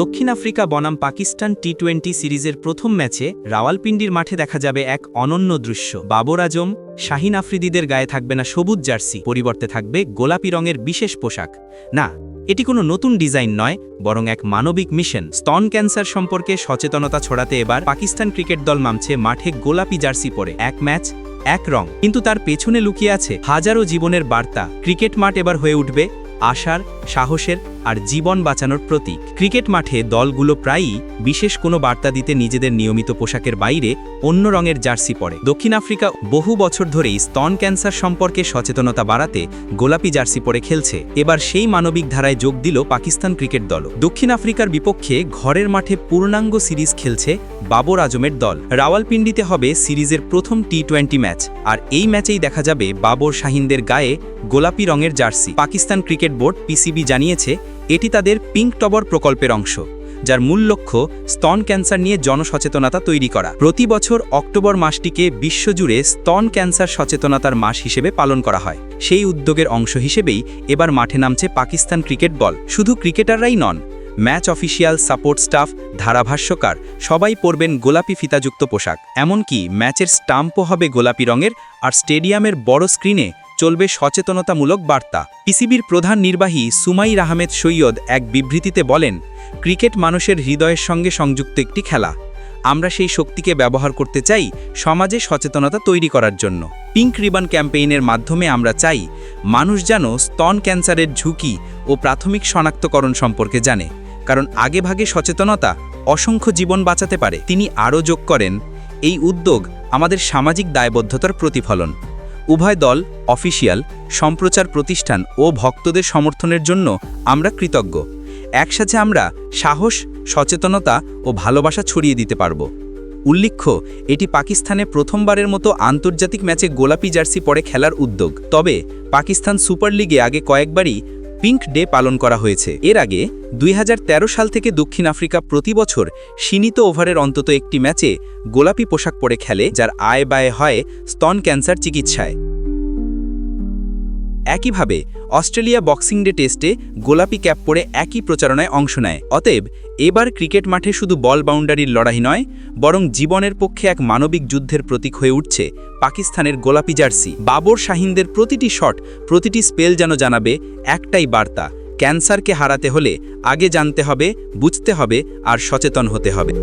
দক্ষিণ আফ্রিকা বনাম Pakistan T twenty সিরিজের প্রথম ম্যাচে রাওয়ালপিন্ডির মাঠে দেখা যাবে এক অনন্য দৃশ্য। বাবর আজম, শাহিন আফ্রিদিদের গায়ে থাকবে না সবুজ জার্সি, পরিবর্তে থাকবে গোলাপি রঙের বিশেষ পোশাক। না, এটি কোনো নতুন ডিজাইন নয়, বরং এক মানবিক মিশন। স্তন ক্যান্সার সম্পর্কে সচেতনতা ছড়াতে এবার পাকিস্তান ক্রিকেট দল নামছে মাঠে গোলাপি জার্সি পরে। এক ম্যাচ, এক রং। কিন্তু তার পেছনে লুকিয়ে আছে হাজারো জীবনের বার্তা। ক্রিকেট মাঠ এবার হয়ে উঠবে আশার সাহসের আর জীবন বাঁচানোর প্রতীক। ক্রিকেট মাঠে দলগুলো প্রায়ই বিশেষ কোনো বার্তা দিতে নিজেদের নিয়মিত পোশাকের বাইরে অন্য রঙের জার্সি পরে। দক্ষিণ আফ্রিকা বহু বছর ধরেই স্তন ক্যান্সার সম্পর্কে সচেতনতা বাড়াতে গোলাপি জার্সি পরে খেলছে। এবার সেই মানবিক ধারায় যোগ দিল পাকিস্তান ক্রিকেট দল। দক্ষিণ আফ্রিকার বিপক্ষে ঘরের মাঠে পূর্ণাঙ্গ সিরিজ খেলছে বাবর আজমের দল। রাওয়ালপিন্ডিতে হবে সিরিজের প্রথম টি টোয়েন্টি ম্যাচ, আর এই ম্যাচেই দেখা যাবে বাবর শাহিনদের গায়ে গোলাপি রঙের jersey. Pakistan cricket board, PCB জানিয়েছে, এটি তাদের পিঙ্ক টবর প্রকল্পের অংশ, যার মূল লক্ষ্য স্তন ক্যান্সার নিয়ে জনসচেতনতা তৈরি করা। প্রতি বছর অক্টোবর মাসটিকে বিশ্বজুড়ে স্তন ক্যান্সার সচেতনতার মাস হিসেবে পালন করা হয়। সেই উদ্যোগের অংশ হিসেবেই এবার মাঠে নামছে পাকিস্তান ক্রিকেট বল শুধু ক্রিকেটাররাই নন, ম্যাচ অফিসিয়াল সাপোর্ট স্টাফ, ধারাভাষ্যকার, সবাই পরবেন গোলাপি ফিতাযুক্ত পোশাক। এমনকি ম্যাচের স্টাম্পও হবে গোলাপি রঙের আর স্টেডিয়ামের বড় স্ক্রিনে চলবে সচেতনতামূলক বার্তা। পিসিবির প্রধান নির্বাহী সুমাইর আহমেদ সৈয়দ এক বিবৃতিতে বলেন, ক্রিকেট মানুষের হৃদয়ের সঙ্গে সংযুক্ত একটি খেলা। আমরা সেই শক্তিকে ব্যবহার করতে চাই সমাজে সচেতনতা তৈরি করার জন্য। পিঙ্ক রিবন ক্যাম্পেইনের মাধ্যমে আমরা চাই মানুষ যেন স্তন ক্যান্সারের ঝুঁকি ও প্রাথমিক শনাক্তকরণ সম্পর্কে জানে। কারণ আগেভাগে সচেতনতা অসংখ্য জীবন বাঁচাতে পারে। তিনি আরও যোগ করেন, এই উদ্যোগ আমাদের সামাজিক দায়বদ্ধতার প্রতিফলন। উভয় দল, অফিসিয়াল, সম্প্রচার প্রতিষ্ঠান ও ভক্তদের সমর্থনের জন্য আমরা কৃতজ্ঞ। একসাথে আমরা সাহস, সচেতনতা ও ভালোবাসা ছড়িয়ে দিতে পারব। উল্লেখ্য, এটি পাকিস্তানে প্রথমবারের মতো আন্তর্জাতিক ম্যাচে গোলাপি জার্সি পরে খেলার উদ্যোগ। তবে পাকিস্তান সুপার লিগে আগে কয়েকবারই পিঙ্ক ডে পালন করা হয়েছে। এর আগে দুই হাজার তেরো সাল থেকে দক্ষিণ আফ্রিকা প্রতি বছর সীমিত ওভারের অন্তত একটি ম্যাচে গোলাপি পোশাক পরে খেলে, যার আয় ব্যয় হয় স্তন ক্যান্সার চিকিৎসায়। একইভাবে, অস্ট্রেলিয়া বক্সিং ডে টেস্টে গোলাপি ক্যাপ পরে একই প্রচারণায় অংশ নেয়। অতএব, এবার ক্রিকেট মাঠে শুধু বল বাউন্ডারির লড়াই নয়, বরং জীবনের পক্ষে এক মানবিক যুদ্ধের প্রতীক হয়ে উঠছে পাকিস্তানের গোলাপি জার্সি। বাবর শাহিনদের প্রতিটি শট, প্রতিটি স্পেল যেন জানাবে একটাই বার্তা, ক্যান্সারকে হারাতে হলে আগে জানতে হবে, বুঝতে হবে, আর সচেতন হতে হবে।